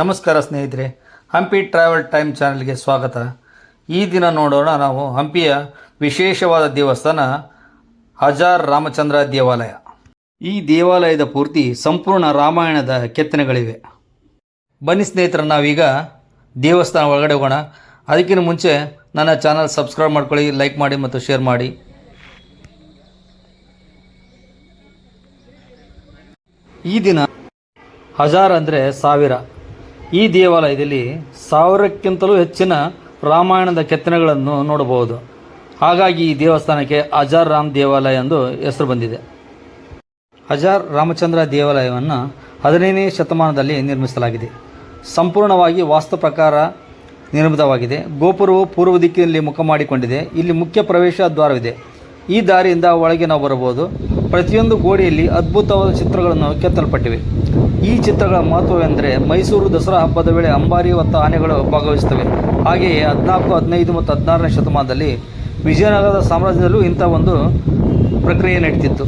ನಮಸ್ಕಾರ ಸ್ನೇಹಿತರೆ, Hampi travel time ಚಾನಲ್ಗೆ ಸ್ವಾಗತ. ಈ ದಿನ ನೋಡೋಣ ನಾವು ಹಂಪಿಯ ವಿಶೇಷವಾದ ದೇವಸ್ಥಾನ ಹಜಾರ್ ರಾಮಚಂದ್ರ ದೇವಾಲಯ. ಈ ದೇವಾಲಯದ ಪೂರ್ತಿ ಸಂಪೂರ್ಣ ರಾಮಾಯಣದ ಕೆತ್ತನೆಗಳಿವೆ. ಬನ್ನಿ ಸ್ನೇಹಿತರ, ನಾವೀಗ ದೇವಸ್ಥಾನ ಒಳಗಡೆ ಹೋಗೋಣ. ಅದಕ್ಕಿಂತ ಮುಂಚೆ ನನ್ನ ಚಾನಲ್ ಸಬ್ಸ್ಕ್ರೈಬ್ ಮಾಡ್ಕೊಳ್ಳಿ, ಲೈಕ್ ಮಾಡಿ ಮತ್ತು ಶೇರ್ ಮಾಡಿ. ಈ ದಿನ ಹಜಾರ್ ಅಂದರೆ ಸಾವಿರ. ಈ ದೇವಾಲಯದಲ್ಲಿ ಸಾವಿರಕ್ಕಿಂತಲೂ ಹೆಚ್ಚಿನ ರಾಮಾಯಣದ ಕೆತ್ತನೆಗಳನ್ನು ನೋಡಬಹುದು. ಹಾಗಾಗಿ ಈ ದೇವಸ್ಥಾನಕ್ಕೆ ಅಜಾರ್ ರಾಮ್ ದೇವಾಲಯ ಎಂದು ಹೆಸರು ಬಂದಿದೆ. ಅಜಾರ್ ರಾಮಚಂದ್ರ ದೇವಾಲಯವನ್ನು ಹದಿನೈದನೇ ಶತಮಾನದಲ್ಲಿ ನಿರ್ಮಿಸಲಾಗಿದೆ. ಸಂಪೂರ್ಣವಾಗಿ ವಾಸ್ತು ಪ್ರಕಾರ ನಿರ್ಮಿತವಾಗಿದೆ. ಗೋಪುರವು ಪೂರ್ವ ದಿಕ್ಕಿನಲ್ಲಿ ಮುಖ ಮಾಡಿಕೊಂಡಿದೆ. ಇಲ್ಲಿ ಮುಖ್ಯ ಪ್ರವೇಶ ದ್ವಾರವಿದೆ. ಈ ದಾರಿಯಿಂದ ಒಳಗೆ ನಾವು ಬರಬಹುದು. ಪ್ರತಿಯೊಂದು ಗೋಡೆಯಲ್ಲಿ ಅದ್ಭುತವಾದ ಚಿತ್ರಗಳನ್ನು ಕೆತ್ತಲ್ಪಟ್ಟಿವೆ. ಈ ಚಿತ್ರಗಳ ಮಹತ್ವವೆಂದರೆ ಮೈಸೂರು ದಸರಾ ಹಬ್ಬದ ವೇಳೆ ಅಂಬಾರಿ ಹೊತ್ತ ಆನೆಗಳು ಭಾಗವಹಿಸುತ್ತವೆ. ಹಾಗೆಯೇ ಹದಿನಾಲ್ಕು, ಹದಿನೈದು ಮತ್ತು ಹದಿನಾರನೇ ಶತಮಾನದಲ್ಲಿ ವಿಜಯನಗರದ ಸಾಮ್ರಾಜ್ಯದಲ್ಲೂ ಇಂಥ ಒಂದು ಪ್ರಕ್ರಿಯೆ ನಡೀತಿತ್ತು.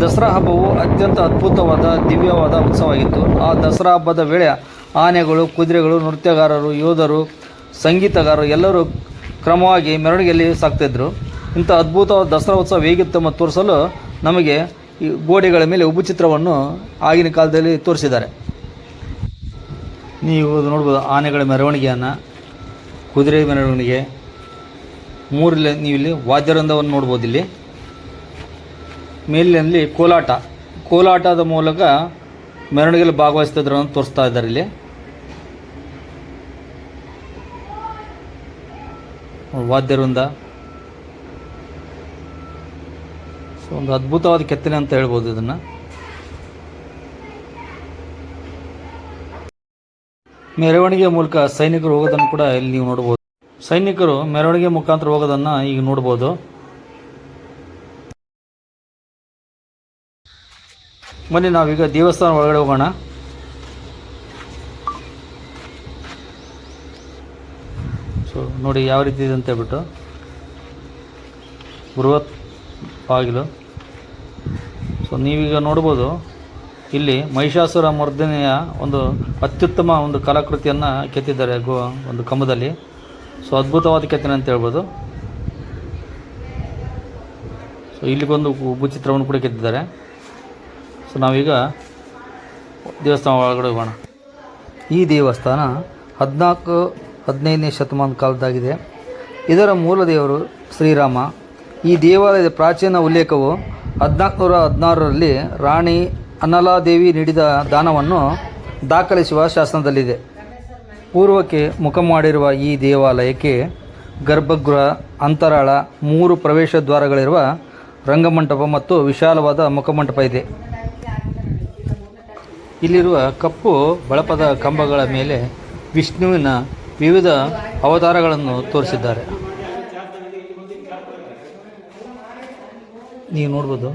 ದಸರಾ ಹಬ್ಬವು ಅತ್ಯಂತ ಅದ್ಭುತವಾದ, ದಿವ್ಯವಾದ ಉತ್ಸವವಾಗಿತ್ತು. ಆ ದಸರಾ ಹಬ್ಬದ ವೇಳೆ ಆನೆಗಳು, ಕುದುರೆಗಳು, ನೃತ್ಯಗಾರರು, ಯೋಧರು, ಸಂಗೀತಗಾರರು ಎಲ್ಲರೂ ಕ್ರಮವಾಗಿ ಮೆರವಣಿಗೆಯಲ್ಲಿ ಸಾಕ್ತಿದ್ರು. ಇಂಥ ಅದ್ಭುತವಾದ ದಸರಾ ಉತ್ಸವ ಹೇಗಿತ್ತು ಮತ್ತು ತೋರಿಸಲು ನಮಗೆ ಈ ಗೋಡೆಗಳ ಮೇಲೆ ಉಬ್ಬು ಚಿತ್ರವನ್ನು ಆಗಿನ ಕಾಲದಲ್ಲಿ ತೋರಿಸಿದ್ದಾರೆ. ನೀವು ನೋಡ್ಬೋದು, ಆನೆಗಳ ಮೆರವಣಿಗೆಯನ್ನು, ಕುದುರೆ ಮೆರವಣಿಗೆ, ಮೂರಲ್ಲಿ, ನೀವು ಇಲ್ಲಿ ವಾದ್ಯವೃಂದವನ್ನು ನೋಡ್ಬೋದು ಇಲ್ಲಿ. ಮೇಲಿನಲ್ಲಿ ಕೋಲಾಟ, ಕೋಲಾಟದ ಮೂಲಕ ಮೆರವಣಿಗೆಯಲ್ಲಿ ಭಾಗವಹಿಸ್ತಿದ್ರು ಅಂತ ತೋರಿಸ್ತಾ ಇದ್ದಾರೆ ಇಲ್ಲಿ. ವಾದ್ಯವೃಂದ ಸೊ ಒಂದು ಅದ್ಭುತವಾದ ಕೆತ್ತನೆ ಅಂತ ಹೇಳ್ಬೋದು ಇದನ್ನು. ಮೆರವಣಿಗೆ ಮೂಲಕ ಸೈನಿಕರು ಹೋಗೋದನ್ನು ಕೂಡ ಇಲ್ಲಿ ನೀವು ನೋಡ್ಬೋದು. ಸೈನಿಕರು ಮೆರವಣಿಗೆ ಮುಖಾಂತರ ಹೋಗೋದನ್ನು ಈಗ ನೋಡ್ಬೋದು. ಬನ್ನಿ ನಾವೀಗ ದೇವಸ್ಥಾನ ಒಳಗಡೆ ಹೋಗೋಣ. ಸೊ ನೋಡಿ ಯಾವ ರೀತಿ ಇದೆ ಅಂತ ಹೇಳ್ಬಿಟ್ಟು. ಬೃಹತ್ ಬಾಗಿಲು. ಸೊ ನೀವೀಗ ನೋಡ್ಬೋದು, ಇಲ್ಲಿ ಮಹಿಷಾಸುರ ಮರ್ದನೆಯ ಒಂದು ಅತ್ಯುತ್ತಮ ಒಂದು ಕಲಾಕೃತಿಯನ್ನು ಕೆತ್ತಿದ್ದಾರೆ ಗೋ, ಒಂದು ಕಂಬದಲ್ಲಿ. ಸೊ ಅದ್ಭುತವಾದ ಕೆತ್ತನೆ ಅಂತ ಹೇಳ್ಬೋದು. ಸೊ ಇಲ್ಲಿಗೊಂದು ಚಿತ್ರವನ್ನು ಕೂಡ ಕೆತ್ತಿದ್ದಾರೆ. ಸೊ ನಾವೀಗ ದೇವಸ್ಥಾನ ಒಳಗಡೆ ಹೋಗೋಣ. ಈ ದೇವಸ್ಥಾನ ಹದಿನಾಲ್ಕು, ಹದಿನೈದನೇ ಶತಮಾನ ಕಾಲದಾಗಿದೆ ಇದರ ಮೂಲ ದೇವರು ಶ್ರೀರಾಮ. ಈ ದೇವಾಲಯದ ಪ್ರಾಚೀನ ಉಲ್ಲೇಖವು ಹದಿನಾಲ್ಕುನೂರ ಹದಿನಾರರಲ್ಲಿ ರಾಣಿ ಅನ್ನಲಾದೇವಿ ನೀಡಿದ ದಾನವನ್ನು ದಾಖಲಿಸುವ ಶಾಸನದಲ್ಲಿದೆ. ಪೂರ್ವಕ್ಕೆ ಮುಖ ಮಾಡಿರುವ ಈ ದೇವಾಲಯಕ್ಕೆ ಗರ್ಭಗೃಹ, ಅಂತರಾಳ, ಮೂರು ಪ್ರವೇಶ ದ್ವಾರಗಳಿರುವ ರಂಗಮಂಟಪ ಮತ್ತು ವಿಶಾಲವಾದ ಮುಖಮಂಟಪ ಇದೆ. ಇಲ್ಲಿರುವ ಕಪ್ಪು ಬಳಪದ ಕಂಬಗಳ ಮೇಲೆ ವಿಷ್ಣುವಿನ ವಿವಿಧ ಅವತಾರಗಳನ್ನು ತೋರಿಸಿದ್ದಾರೆ. ನೀವು ನೋಡ್ಬೋದು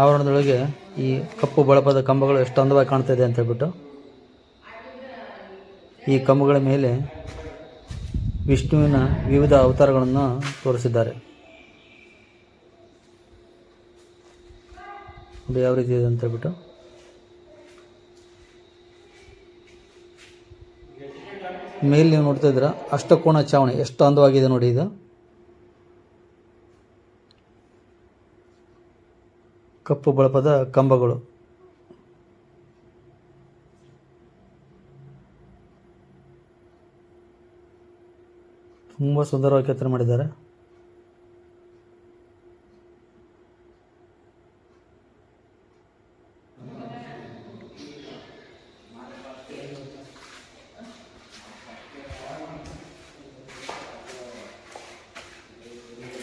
ಆವರಣದೊಳಗೆ ಈ ಕಪ್ಪು ಬಳಪದ ಕಂಬಗಳು ಎಷ್ಟು ಅಂದವಾಗಿ ಕಾಣ್ತಾ ಇದೆ ಅಂತ ಹೇಳ್ಬಿಟ್ಟು. ಈ ಕಂಬಗಳ ಮೇಲೆ ವಿಷ್ಣುವಿನ ವಿವಿಧ ಅವತಾರಗಳನ್ನು ತೋರಿಸಿದ್ದಾರೆ. ಅದು ಯಾವ ರೀತಿ ಇದೆ ಅಂತ ಹೇಳ್ಬಿಟ್ಟು. ಮೇಲೆ ನೀವು ನೋಡ್ತಾ ಇದ್ದೀರಾ ಅಷ್ಟಕೋಣ ಚಾವಣಿ, ಎಷ್ಟು ಅಂದವಾಗಿದೆ ನೋಡಿ ಇದು. ಕಪ್ಪು ಬಳಪದ ಕಂಬಗಳು. ತುಂಬ ಸುಂದರವಾಗಿ ಕೆತ್ತನೆ ಮಾಡಿದ್ದಾರೆ.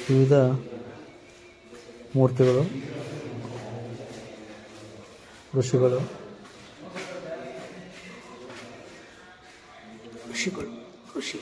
ವಿವಿಧ ಮೂರ್ತಿಗಳು. ಋಷಿಗಳು ಋಷಿಗಳು ಋಷಿ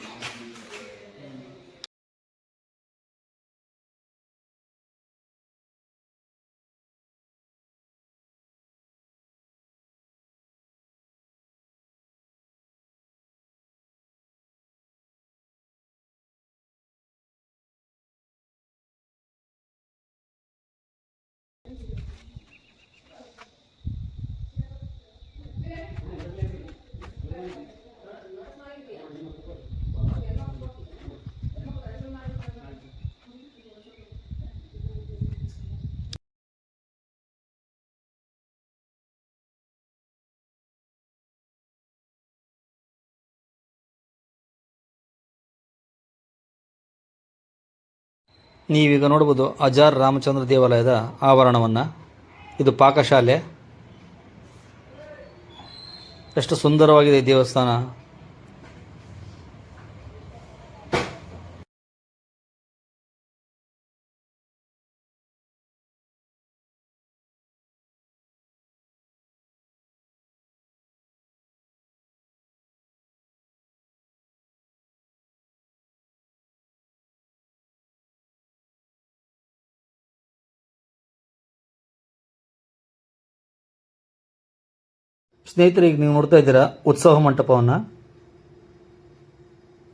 ನೀವೀಗ ನೋಡ್ಬೋದು ಅಜಾರ್ ರಾಮಚಂದ್ರ ದೇವಾಲಯದ ಆವರಣವನ್ನು. ಇದು ಪಾಕಶಾಲೆ. ಎಷ್ಟು ಸುಂದರವಾಗಿದೆ ದೇವಸ್ಥಾನ. ಸ್ನೇಹಿತರೆ, ಈಗ ನೀವು ನೋಡ್ತಾ ಇದ್ದೀರಾ ಉತ್ಸವ ಮಂಟಪವನ್ನು?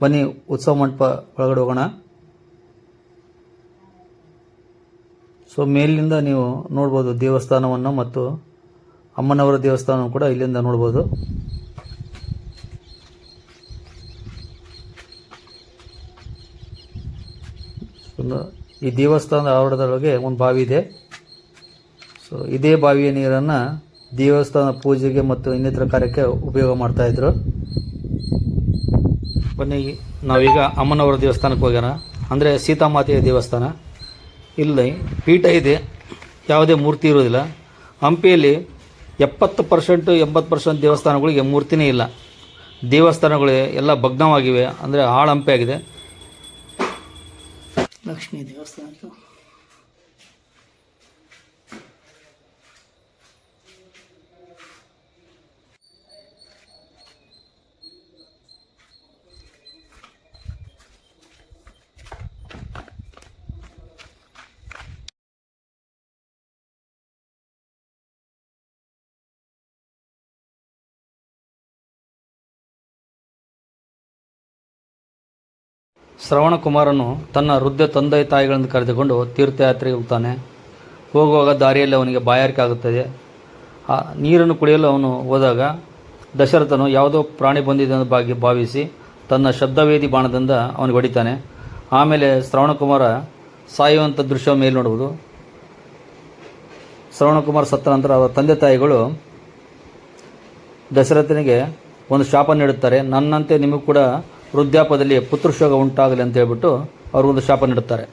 ಬನ್ನಿ, ಉತ್ಸವ ಮಂಟಪ ಒಳಗಡೆ ಹೋಗೋಣ. ಸೊ ಮೇಲಿನಿಂದ ನೀವು ನೋಡ್ಬೋದು ದೇವಸ್ಥಾನವನ್ನು ಮತ್ತು ಅಮ್ಮನವರ ದೇವಸ್ಥಾನವನ್ನು ಕೂಡ ಇಲ್ಲಿಂದ ನೋಡ್ಬೋದು. ಈ ದೇವಸ್ಥಾನದ ಆವರಣದೊಳಗೆ ಒಂದು ಬಾವಿ ಇದೆ. ಸೊ ಇದೇ ಬಾವಿಯ ನೀರನ್ನು ದೇವಸ್ಥಾನ ಪೂಜೆಗೆ ಮತ್ತು ಇನ್ನಿತರ ಕಾರ್ಯಕ್ಕೆ ಉಪಯೋಗ ಮಾಡ್ತಾ ಇದ್ರು. ಬನ್ನಿ, ನಾವೀಗ ಅಮ್ಮನವರ ದೇವಸ್ಥಾನಕ್ಕೆ ಹೋಗ್ಯಾನ ಅಂದರೆ ಸೀತಾಮಾತೆಯ ದೇವಸ್ಥಾನ. ಇಲ್ಲಿ ಪೀಠ ಇದೆ, ಯಾವುದೇ ಮೂರ್ತಿ ಇರೋದಿಲ್ಲ ಹಂಪಿಯಲ್ಲಿ ಎಪ್ಪತ್ತು ಪರ್ಸೆಂಟು ಎಂಬತ್ತು ಪರ್ಸೆಂಟ್ ದೇವಸ್ಥಾನಗಳಿಗೆ ಮೂರ್ತಿನೇ ಇಲ್ಲ. ದೇವಸ್ಥಾನಗಳು ಎಲ್ಲ ಭಗ್ನವಾಗಿವೆ, ಅಂದರೆ ಹಾಳು ಹಂಪೆ ಆಗಿದೆ ಲಕ್ಷ್ಮೀ ದೇವಸ್ಥಾನ ಶ್ರವಣಕುಮಾರನು ತನ್ನ ವೃದ್ಧ ತಂದೆ ತಾಯಿಗಳನ್ನು ಕರೆದುಕೊಂಡು ತೀರ್ಥಯಾತ್ರೆಗೆ ಹೋಗ್ತಾನೆ. ಹೋಗುವಾಗ ದಾರಿಯಲ್ಲಿ ಅವನಿಗೆ ಬಾಯಾರಿಕೆ ಆಗುತ್ತದೆ. ಆ ನೀರನ್ನು ಕುಡಿಯಲು ಅವನು ಹೋದಾಗ ದಶರಥನು ಯಾವುದೋ ಪ್ರಾಣಿ ಬಂದಿದೆ ಅಂತ ಬಾಗಿ ಭಾವಿಸಿ ತನ್ನ ಶಬ್ದವೇದಿ ಬಾಣದಿಂದ ಅವನಿಗೆ ಹೊಡಿತಾನೆ. ಆಮೇಲೆ ಶ್ರವಣಕುಮಾರ ಸಾಯುವಂಥ ದೃಶ್ಯ ಮೇಲೆ ನೋಡುವುದು. ಶ್ರವಣಕುಮಾರ್ ಸತ್ತ ನಂತರ ಅವರ ತಂದೆ ತಾಯಿಗಳು ದಶರಥನಿಗೆ ಒಂದು ಶಾಪ ನೀಡುತ್ತಾರೆ. ನನ್ನಂತೆ ನಿಮಗೂ ಕೂಡ ವೃದ್ಧಾಪದಲ್ಲಿ ಪುತ್ರಶೋಗ ಉಂಟಾಗಲಿ ಅಂತ ಹೇಳ್ಬಿಟ್ಟು ಅವ್ರಿಗೊಂದು ಶಾಪ ನೀಡುತ್ತಾರೆ.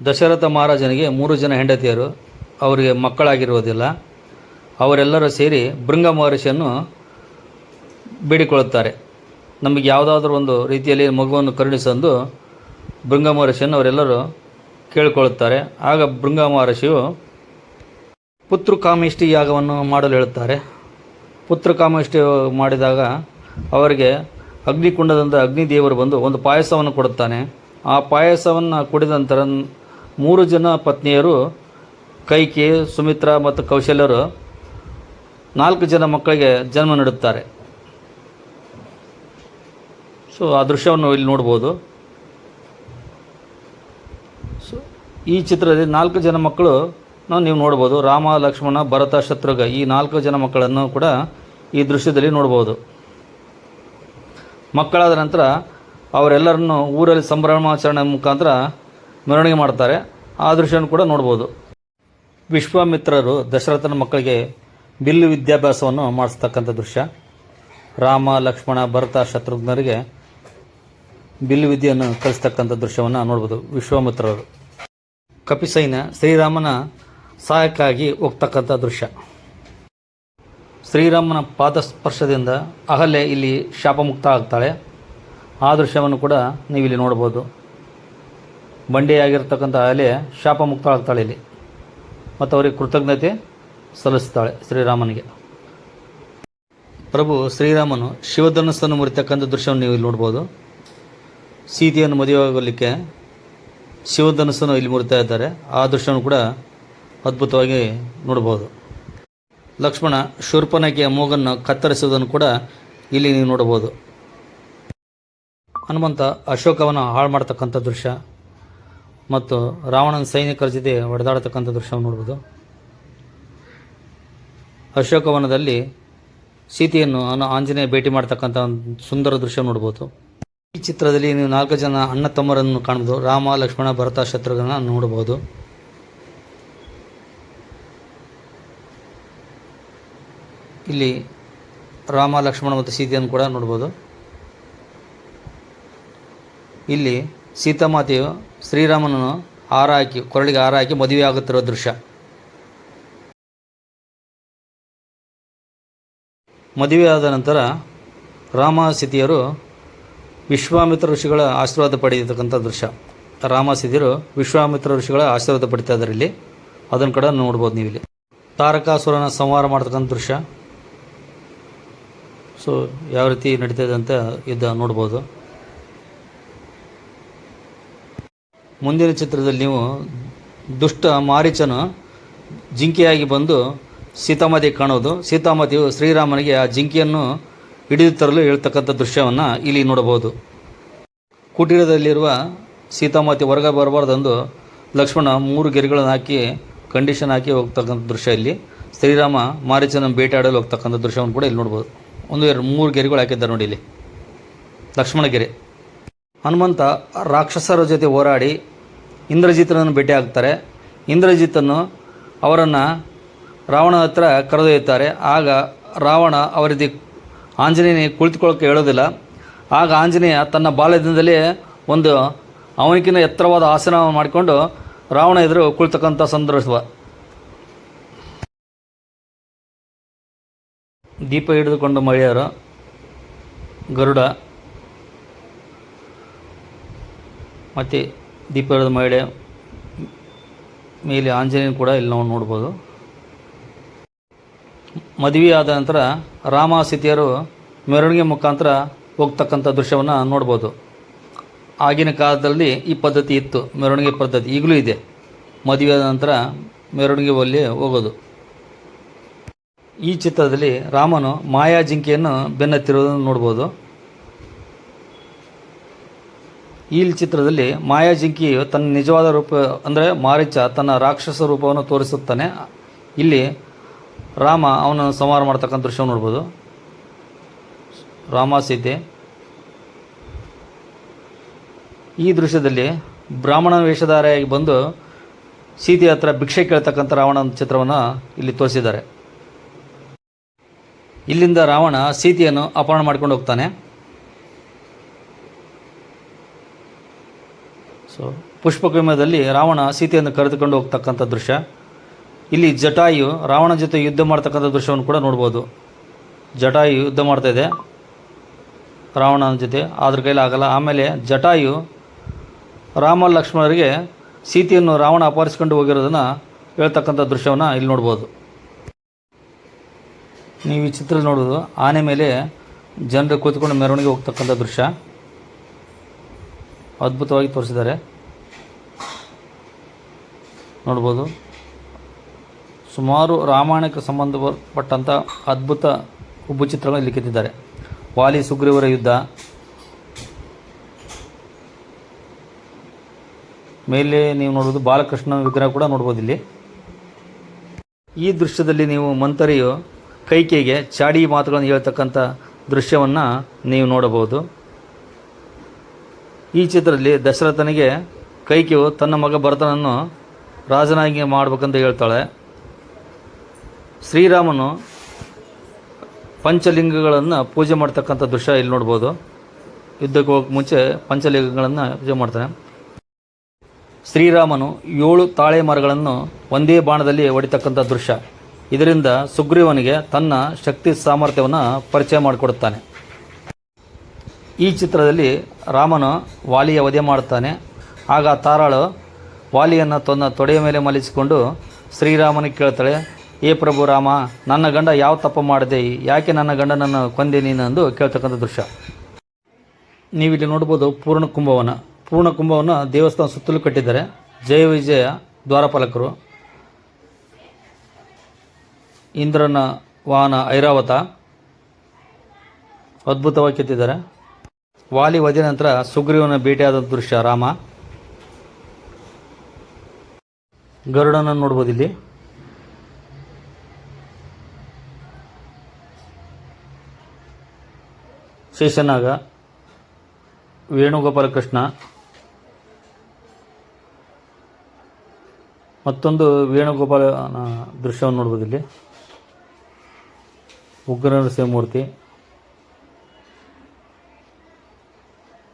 ದಶರಥ ಮಹಾರಾಜನಿಗೆ ಮೂರು ಜನ ಹೆಂಡತಿಯರು, ಅವರಿಗೆ ಮಕ್ಕಳಾಗಿರುವುದಿಲ್ಲ. ಅವರೆಲ್ಲರೂ ಸೇರಿ ಭೃಂಗ ಮಹರ್ಷಿಯನ್ನು ಬೇಡಿಕೊಳ್ಳುತ್ತಾರೆ. ನಮಗೆ ಯಾವುದಾದ್ರೂ ಒಂದು ರೀತಿಯಲ್ಲಿ ಮಗುವನ್ನು ಕರುಣಿಸಂದು ಭೃಂಗ ಮಹರ್ಷಿಯನ್ನು ಅವರೆಲ್ಲರೂ ಕೇಳಿಕೊಳ್ಳುತ್ತಾರೆ. ಆಗ ಭೃಂಗ ಮಹರ್ಷಿಯು ಪುತ್ರಕಾಮೇಷ್ಟಿ ಯಾಗವನ್ನು ಮಾಡಲು ಹೇಳುತ್ತಾರೆ. ಪುತ್ರಕಾಮೇಷ್ಟಿ ಮಾಡಿದಾಗ ಅವರಿಗೆ ಅಗ್ನಿಕುಂಡದಿಂದ ಅಗ್ನಿದೇವರು ಬಂದು ಒಂದು ಪಾಯಸವನ್ನು ಕೊಡುತ್ತಾನೆ. ಆ ಪಾಯಸವನ್ನು ಕುಡಿದ ನಂತರ ಮೂರು ಜನ ಪತ್ನಿಯರು ಕೈಕಿ, ಸುಮಿತ್ರಾ ಮತ್ತು ಕೌಶಲ್ಯರು ನಾಲ್ಕು ಜನ ಮಕ್ಕಳಿಗೆ ಜನ್ಮ ನೀಡುತ್ತಾರೆ. ಸೊ ಆ ದೃಶ್ಯವನ್ನು ಇಲ್ಲಿ ನೋಡ್ಬೋದು. ಸೊ ಈ ಚಿತ್ರದಲ್ಲಿ ನಾಲ್ಕು ಜನ ಮಕ್ಕಳು ನಾವು ನೋಡ್ಬೋದು ರಾಮ, ಲಕ್ಷ್ಮಣ, ಭರತ ಶತ್ರುಘ ಈ ನಾಲ್ಕು ಜನ ಮಕ್ಕಳನ್ನು ಕೂಡ ಈ ದೃಶ್ಯದಲ್ಲಿ ನೋಡ್ಬೋದು. ಮಕ್ಕಳಾದ ನಂತರ ಅವರೆಲ್ಲರನ್ನು ಊರಲ್ಲಿ ಸಂಭ್ರಮಾಚರಣೆ ಮುಖಾಂತರ ಮೆರವಣಿಗೆ ಮಾಡ್ತಾರೆ. ಆ ದೃಶ್ಯವನ್ನು ಕೂಡ ನೋಡ್ಬೋದು. ವಿಶ್ವಾಮಿತ್ರರು ದಶರಥನ ಮಕ್ಕಳಿಗೆ ಬಿಲ್ಲು ವಿದ್ಯಾಭ್ಯಾಸವನ್ನು ಮಾಡಿಸ್ತಕ್ಕಂಥ ದೃಶ್ಯ. ರಾಮ, ಲಕ್ಷ್ಮಣ, ಭರತ, ಶತ್ರುಘ್ನರಿಗೆ ಬಿಲ್ಲು ವಿದ್ಯೆಯನ್ನು ಕಲಿಸ್ತಕ್ಕಂಥ ದೃಶ್ಯವನ್ನು ನೋಡ್ಬೋದು ವಿಶ್ವಾಮಿತ್ರರು. ಕಪಿಸೈನ್ಯ ಶ್ರೀರಾಮನ ಸಹಾಯಕ್ಕಾಗಿ ಹೋಗ್ತಕ್ಕಂಥ ದೃಶ್ಯ. ಶ್ರೀರಾಮನ ಪಾದಸ್ಪರ್ಶದಿಂದ ಅಹಲ್ಯೆ ಇಲ್ಲಿ ಶಾಪಮುಕ್ತ ಆಗ್ತಾಳೆ ಆ ದೃಶ್ಯವನ್ನು ಕೂಡ ನೀವು ಇಲ್ಲಿ ನೋಡ್ಬೋದು ಬಂಡೆಯಾಗಿರ್ತಕ್ಕಂಥ ಅಹಲ್ಯೆ ಶಾಪಮುಕ್ತ ಆಗ್ತಾಳೆ ಇಲ್ಲಿ. ಮತ್ತು ಅವರಿಗೆ ಕೃತಜ್ಞತೆ ಸಲ್ಲಿಸ್ತಾಳೆ ಶ್ರೀರಾಮನಿಗೆ. ಪ್ರಭು, ಶ್ರೀರಾಮನು ಶಿವಧನಸ್ಸನ್ನು ಮುರಿತಕ್ಕಂಥ ದೃಶ್ಯವನ್ನು ನೀವು ಇಲ್ಲಿ ನೋಡ್ಬೋದು ಸೀತೆಯನ್ನು ಮದುವೆಯಾಗಲಿಕ್ಕೆ ಶಿವಧನಸ್ಸನ್ನು ಇಲ್ಲಿ ಮುರಿತಾ ಇದ್ದಾರೆ. ಆ ದೃಶ್ಯವನ್ನು ಕೂಡ ಅದ್ಭುತವಾಗಿ ನೋಡ್ಬೋದು. ಲಕ್ಷ್ಮಣ ಶೂರ್ಪನಕೆಯ ಮೂಗನ್ನು ಕತ್ತರಿಸುವುದನ್ನು ಕೂಡ ಇಲ್ಲಿ ನೀವು ನೋಡಬಹುದು. ಹನುಮಂತ ಅಶೋಕವನ್ನು ಹಾಳು ಮಾಡ್ತಕ್ಕಂಥ ದೃಶ್ಯ ಮತ್ತು ರಾವಣನ ಸೈನಿಕರ ಜೊತೆ ಹೊಡೆದಾಡತಕ್ಕಂಥ ದೃಶ್ಯವನ್ನು ನೋಡ್ಬೋದು. ಅಶೋಕವನದಲ್ಲಿ ಸೀತೆಯನ್ನು ಆಂಜನೇಯ ಭೇಟಿ ಮಾಡ್ತಕ್ಕಂಥ ಒಂದು ಸುಂದರ ದೃಶ್ಯ ನೋಡ್ಬೋದು. ಈ ಚಿತ್ರದಲ್ಲಿ ನೀವು ನಾಲ್ಕು ಜನ ಅಣ್ಣ ತಮ್ಮರನ್ನು ಕಾಣ್ಬೋದು. ರಾಮ, ಲಕ್ಷ್ಮಣ, ಭರತ ಶತ್ರುಘ್ನ ನೋಡಬಹುದು ಇಲ್ಲಿ ರಾಮ, ಲಕ್ಷ್ಮಣ ಮತ್ತು ಸೀತೆಯನ್ನು ಕೂಡ ನೋಡ್ಬೋದು. ಇಲ್ಲಿ ಸೀತಾಮಾತೆಯು ಶ್ರೀರಾಮನನ್ನು ಹಾರ ಹಾಕಿ ಕೊರಳಿಗೆ ಹಾರ ಹಾಕಿ ಮದುವೆ ಆಗುತ್ತಿರುವ ದೃಶ್ಯ. ಮದುವೆಯಾದ ನಂತರ ರಾಮ ಸೀತೆಯರು ವಿಶ್ವಾಮಿತ್ರ ಋಷಿಗಳ ಆಶೀರ್ವಾದ ಪಡೆಯತಕ್ಕಂಥ ದೃಶ್ಯ. ರಾಮ ಸೀತೆಯರು ವಿಶ್ವಾಮಿತ್ರ ಋಷಿಗಳ ಆಶೀರ್ವಾದ ಪಡಿತಾ ಇದ್ದಾರೆ ಇಲ್ಲಿ. ಅದನ್ನು ಕೂಡ ನೋಡ್ಬೋದು ನೀವು ಇಲ್ಲಿ ತಾರಕಾಸುರನ ಸಂಹಾರ ಮಾಡ್ತಕ್ಕಂಥ ದೃಶ್ಯ. ಸೊ ಯಾವ ರೀತಿ ನಡೀತದೆ ಅಂತ ಇದ್ದ ನೋಡ್ಬೋದು. ಮುಂದಿನ ಚಿತ್ರದಲ್ಲಿ ನೀವು ದುಷ್ಟ ಮಾರೀಚನು ಜಿಂಕೆಯಾಗಿ ಬಂದು ಸೀತಾಮಾತೆ ಕಾಣೋದು. ಸೀತಾಮಾತೆಯು ಶ್ರೀರಾಮನಿಗೆ ಆ ಜಿಂಕೆಯನ್ನು ಹಿಡಿದು ತರಲು ಹೇಳ್ತಕ್ಕಂಥ ದೃಶ್ಯವನ್ನು ಇಲ್ಲಿ ನೋಡಬಹುದು. ಕುಟೀರದಲ್ಲಿರುವ ಸೀತಾಮಾತೆ ಹೊರಗೆ ಬರಬಾರ್ದೆಂದು ಲಕ್ಷ್ಮಣ ಮೂರು ಗೆರೆಗಳನ್ನು ಹಾಕಿ ಕಂಡೀಷನ್ ಹಾಕಿ ಹೋಗ್ತಕ್ಕಂಥ ದೃಶ್ಯ ಇಲ್ಲಿ. ಶ್ರೀರಾಮ ಮಾರೀಚನ ಬೇಟೆಯಾಡಲು ಹೋಗ್ತಕ್ಕಂಥ ದೃಶ್ಯವನ್ನು ಕೂಡ ಇಲ್ಲಿ ನೋಡ್ಬೋದು. ಒಂದು ಎರಡು ಮೂರು ಗೆರೆಗಳು ಹಾಕಿದ್ದಾರೆ ನೋಡಿ ಇಲ್ಲಿ. ಲಕ್ಷ್ಮಣ ಗೆರೆ ಹನುಮಂತ ರಾಕ್ಷಸರ ಜೊತೆ ಹೋರಾಡಿ ಇಂದ್ರಜಿತನನ್ನು ಭೇಟಿ ಆಗ್ತಾರೆ. ಇಂದ್ರಜಿತನು ಅವರನ್ನು ರಾವಣ ಹತ್ರ ಕರೆದೊಯ್ಯುತ್ತಾರೆ. ಆಗ ರಾವಣ ಅವರಿಗೆ ಆಂಜನೇಯ ಕುಳಿತುಕೊಳ್ಳೋಕೆ ಹೇಳೋದಿಲ್ಲ. ಆಗ ಆಂಜನೇಯ ತನ್ನ ಬಾಲ್ಯದಿಂದಲೇ ಒಂದು ಅವನಿಕಿನ ಎತ್ತರವಾದ ಆಸನ ಮಾಡಿಕೊಂಡು ರಾವಣ ಎದುರು ಕುಳಿತಕ್ಕಂಥ ಸಂದರ್ಭ. ದೀಪ ಹಿಡಿದುಕೊಂಡು ಮಹಿಳೆಯರು, ಗರುಡ, ಮತ್ತು ದೀಪ ಹಿಡಿದ ಮಹಿಳೆ ಮೇಲೆ ಆಂಜನೇಯನ ಕೂಡ ಇಲ್ಲಿ ನಾವು ನೋಡ್ಬೋದು. ಮದುವೆ ಆದ ನಂತರ ರಾಮ ಸೀತೆಯರು ಮೆರವಣಿಗೆ ಮುಖಾಂತರ ಹೋಗ್ತಕ್ಕಂಥ ದೃಶ್ಯವನ್ನು ನೋಡ್ಬೋದು. ಆಗಿನ ಕಾಲದಲ್ಲಿ ಈ ಪದ್ಧತಿ ಇತ್ತು, ಮೆರವಣಿಗೆ ಪದ್ಧತಿ ಈಗಲೂ ಇದೆ. ಮದುವೆ ಆದ ನಂತರ ಮೆರವಣಿಗೆ ಒಲ್ಲಿ ಹೋಗೋದು. ಈ ಚಿತ್ರದಲ್ಲಿ ರಾಮನು ಮಾಯಾ ಜಿಂಕೆಯನ್ನು ಬೆನ್ನತ್ತಿರುವುದನ್ನು ನೋಡ್ಬೋದು. ಈ ಚಿತ್ರದಲ್ಲಿ ಮಾಯಾ ಜಿಂಕಿಯು ತನ್ನ ನಿಜವಾದ ರೂಪ, ಅಂದರೆ ಮಾರೀಚ ತನ್ನ ರಾಕ್ಷಸ ರೂಪವನ್ನು ತೋರಿಸುತ್ತಾನೆ. ಇಲ್ಲಿ ರಾಮ ಅವನನ್ನು ಸಂಹಾರ ಮಾಡ್ತಕ್ಕಂಥ ದೃಶ್ಯ ನೋಡ್ಬೋದು. ರಾಮ ಸೀತೆ. ಈ ದೃಶ್ಯದಲ್ಲಿ ಬ್ರಾಹ್ಮಣ ವೇಷಧಾರಿಯಾಗಿ ಬಂದು ಸೀತೆ ಹತ್ರ ಭಿಕ್ಷೆ ಕೇಳ್ತಕ್ಕಂಥ ರಾವಣನ ಚಿತ್ರವನ್ನು ಇಲ್ಲಿ ತೋರಿಸಿದ್ದಾರೆ. ಇಲ್ಲಿಂದ ರಾವಣ ಸೀತೆಯನ್ನು ಅಪಹರಣ ಮಾಡ್ಕೊಂಡು ಹೋಗ್ತಾನೆ. ಸೊ ಪುಷ್ಪಕಿಮದಲ್ಲಿ ರಾವಣ ಸೀತೆಯನ್ನು ಕರೆದುಕೊಂಡು ಹೋಗ್ತಕ್ಕಂಥ ದೃಶ್ಯ. ಇಲ್ಲಿ ಜಟಾಯು ರಾವಣ ಜೊತೆ ಯುದ್ಧ ಮಾಡ್ತಕ್ಕಂಥ ದೃಶ್ಯವನ್ನು ಕೂಡ ನೋಡ್ಬೋದು. ಜಟಾಯು ಯುದ್ಧ ಮಾಡ್ತಾ ಇದೆ. ರಾವಣನ ಜೊತೆ ಅದ್ರ ಕೈಲಿ ಆಗಲ್ಲ. ಆಮೇಲೆ ಜಟಾಯು ರಾಮ ಲಕ್ಷ್ಮಣರಿಗೆ ಸೀತೆಯನ್ನು ರಾವಣ ಅಪಹರಿಸ್ಕೊಂಡು ಹೋಗಿರೋದನ್ನು ಹೇಳ್ತಕ್ಕಂಥ ದೃಶ್ಯವನ್ನು ಇಲ್ಲಿ ನೋಡ್ಬೋದು. ನೀವು ಈ ಚಿತ್ರ ನೋಡೋದು ಆನೆ ಮೇಲೆ ಜನರು ಕೂತ್ಕೊಂಡು ಮೆರವಣಿಗೆ ಹೋಗ್ತಕ್ಕಂಥ ದೃಶ್ಯ. ಅದ್ಭುತವಾಗಿ ತೋರಿಸಿದ್ದಾರೆ. ನೋಡ್ಬೋದು. ಸುಮಾರು ರಾಮಾಯಣಕ್ಕೆ ಸಂಬಂಧಪಟ್ಟಂಥ ಅದ್ಭುತ ಉಬ್ಬು ಚಿತ್ರಗಳನ್ನು ಇಲ್ಲಿ ಕೆತ್ತಿದ್ದಾರೆ. ವಾಲಿ ಸುಗ್ರೀವರ ಯುದ್ಧ. ಮೇಲೆ ನೀವು ನೋಡೋದು ಬಾಲಕೃಷ್ಣ ವಿಗ್ರಹ ಕೂಡ ನೋಡ್ಬೋದು ಇಲ್ಲಿ. ಈ ದೃಶ್ಯದಲ್ಲಿ ನೀವು ಮಂತರಿಯು ಕೈಕೆಗೆ ಚಾಡಿ ಮಾತುಗಳನ್ನು ಹೇಳ್ತಕ್ಕಂಥ ದೃಶ್ಯವನ್ನು ನೀವು ನೋಡಬಹುದು. ಈ ಚಿತ್ರದಲ್ಲಿ ದಶರಥನಿಗೆ ಕೈಕೆಯು ತನ್ನ ಮಗ ಭರತನನ್ನು ರಾಜನಾಗಿ ಮಾಡಬೇಕಂತ ಹೇಳ್ತಾಳೆ. ಶ್ರೀರಾಮನು ಪಂಚಲಿಂಗಗಳನ್ನು ಪೂಜೆ ಮಾಡ್ತಕ್ಕಂಥ ದೃಶ್ಯ ಇಲ್ಲಿ ನೋಡ್ಬೋದು. ಯುದ್ಧಕ್ಕೆ ಹೋಗಕ್ಕೆ ಮುಂಚೆ ಪಂಚಲಿಂಗಗಳನ್ನು ಪೂಜೆ ಮಾಡ್ತಾನೆ. ಶ್ರೀರಾಮನು ಏಳು ತಾಳೆ ಮರಗಳನ್ನು ಒಂದೇ ಬಾಣದಲ್ಲಿ ಹೊಡಿತಕ್ಕಂಥ ದೃಶ್ಯ. ಇದರಿಂದ ಸುಗ್ರೀವನಿಗೆ ತನ್ನ ಶಕ್ತಿ ಸಾಮರ್ಥ್ಯವನ್ನು ಪರಿಚಯ ಮಾಡಿಕೊಡುತ್ತಾನೆ. ಈ ಚಿತ್ರದಲ್ಲಿ ರಾಮನು ವಾಲಿಯ ವಧೆ ಮಾಡುತ್ತಾನೆ. ಆಗ ತಾರಾಳು ವಾಲಿಯನ್ನು ತನ್ನ ತೊಡೆಯ ಮೇಲೆ ಮಲಿಸಿಕೊಂಡು ಶ್ರೀರಾಮನಿಗೆ ಕೇಳ್ತಾಳೆ, ಏ ಪ್ರಭು ರಾಮ, ನನ್ನ ಗಂಡ ಯಾವ ತಪ್ಪು ಮಾಡಿದೆ? ಯಾಕೆ ನನ್ನ ಗಂಡನನ್ನು ಕೊಂದೆ ನೀನು? ಎಂದು ಕೇಳ್ತಕ್ಕಂಥ ದೃಶ್ಯ. ನೀವಿಲ್ಲಿ ನೋಡ್ಬೋದು ಪೂರ್ಣ ಕುಂಭವನ ಪೂರ್ಣ ಕುಂಭವನ್ನು ದೇವಸ್ಥಾನ ಸುತ್ತಲೂ ಕಟ್ಟಿದ್ದಾರೆ. ಜಯ ವಿಜಯ ದ್ವಾರಪಾಲಕರು. ಇಂದ್ರನ ವಾಹನ ಐರಾವತ. ಅದ್ಭುತವಾಗಿ ಕೆತ್ತಿದ್ದಾರೆ. ವಾಲಿ ವಧೆ ನಂತರ ಸುಗ್ರೀವನ ಭೇಟಿಯಾದ ದೃಶ್ಯ ರಾಮ. ಗರುಡನ ನೋಡ್ಬೋದು ಇಲ್ಲಿ. ಶೇಷನಾಗ ವೇಣುಗೋಪಾಲ ಕೃಷ್ಣ ಮತ್ತೊಂದು ವೇಣುಗೋಪಾಲ ದೃಶ್ಯವನ್ನು ನೋಡ್ಬೋದು ಇಲ್ಲಿ. ಉಗ್ರ ನರಸಿಂಹಮೂರ್ತಿ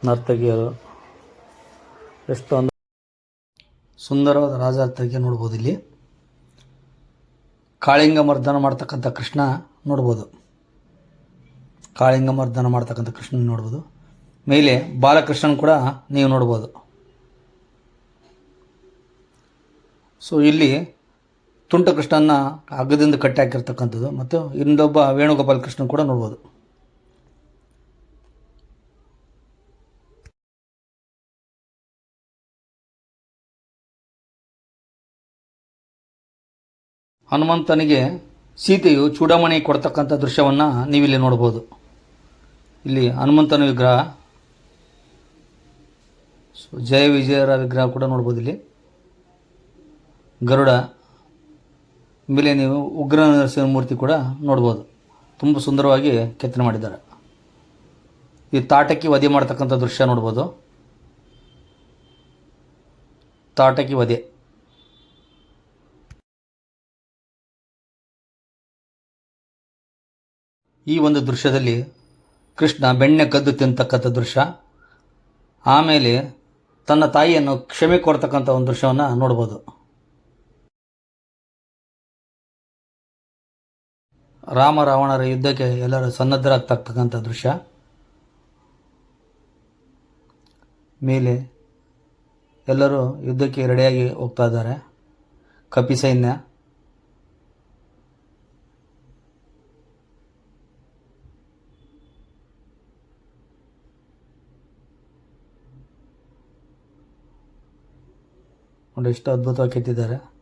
ನರ್ತಕಿಯರು. ಎಷ್ಟೊಂದು ಸುಂದರವಾದ ರಾಜ ನರ್ತಕಿ ನೋಡ್ಬೋದು ಇಲ್ಲಿ. ಕಾಳಿಂಗ ಮರ್ದನ ಮಾಡ್ತಕ್ಕಂಥ ಕೃಷ್ಣ ನೋಡ್ಬೋದು. ಕಾಳಿಂಗ ಮರ್ದನ ಮಾಡ್ತಕ್ಕಂಥ ಕೃಷ್ಣ ನೋಡ್ಬೋದು. ಮೇಲೆ ಬಾಲಕೃಷ್ಣನ್ ಕೂಡ ನೀವು ನೋಡ್ಬೋದು. ಸೊ ಇಲ್ಲಿ ತುಂಟ ಕೃಷ್ಣನ ಹಗ್ಗದಿಂದ ಕಟ್ಟಿ ಹಾಕಿರ್ತಕ್ಕಂಥದ್ದು ಮತ್ತು ಇನ್ನೊಬ್ಬ ವೇಣುಗೋಪಾಲ ಕೃಷ್ಣ ಕೂಡ ನೋಡ್ಬೋದು. ಹನುಮಂತನಿಗೆ ಸೀತೆಯು ಚೂಡಾಮಣಿ ಕೊಡ್ತಕ್ಕಂಥ ದೃಶ್ಯವನ್ನು ನೀವಿಲ್ಲಿ ನೋಡ್ಬೋದು. ಇಲ್ಲಿ ಹನುಮಂತನ ವಿಗ್ರಹ, ಜಯ ವಿಜಯರ ವಿಗ್ರಹ ಕೂಡ ನೋಡ್ಬೋದು ಇಲ್ಲಿ. ಗರುಡ ಮೇಲೆ ನೀವು ಉಗ್ರ ನರಸಿಂಹ ಮೂರ್ತಿ ಕೂಡ ನೋಡ್ಬೋದು. ತುಂಬ ಸುಂದರವಾಗಿ ಕೆತ್ತನೆ ಮಾಡಿದ್ದಾರೆ. ಈ ತಾಟಕಿ ವಧೆ ಮಾಡ್ತಕ್ಕಂಥ ದೃಶ್ಯ ನೋಡ್ಬೋದು. ತಾಟಕಿ ವಧೆ. ಈ ಒಂದು ದೃಶ್ಯದಲ್ಲಿ ಕೃಷ್ಣ ಬೆಣ್ಣೆ ಕದ್ದು ತಿಂತಕ್ಕಂಥ ದೃಶ್ಯ. ಆಮೇಲೆ ತನ್ನ ತಾಯಿಯನ್ನು ಕ್ಷಮೆ ಕೊಡ್ತಕ್ಕಂಥ ಒಂದು ದೃಶ್ಯವನ್ನು ನೋಡ್ಬೋದು. ರಾಮ ರಾವಣರ ಯುದ್ಧಕ್ಕೆ ಎಲ್ಲರೂ ಸನ್ನದ್ಧರಾಗ್ತಕ್ಕಂಥ ದೃಶ್ಯ. ಮೇಲೆ ಎಲ್ಲರೂ ಯುದ್ಧಕ್ಕೆ ರೆಡಿಯಾಗಿ ಹೋಗ್ತಾ ಇದ್ದಾರೆ. ಕಪಿ ಸೈನ್ಯ. ಒಂದು ಎಷ್ಟು ಅದ್ಭುತವಾಗಿ ಕೆತ್ತಿದ್ದಾರೆ.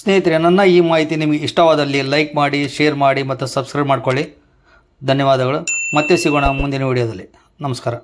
ಸ್ನೇಹಿತರೆ, ನನ್ನ ಈ ಮಾಹಿತಿ ನಿಮಗೆ ಇಷ್ಟವಾದಲ್ಲಿ ಲೈಕ್ ಮಾಡಿ ಶೇರ್ ಮಾಡಿ ಮತ್ತು ಸಬ್ಸ್ಕ್ರೈಬ್ ಮಾಡಿಕೊಳ್ಳಿ. ಧನ್ಯವಾದಗಳು. ಮತ್ತೆ ಸಿಗೋಣ ಮುಂದಿನ ವಿಡಿಯೋದಲ್ಲಿ ನಮಸ್ಕಾರ.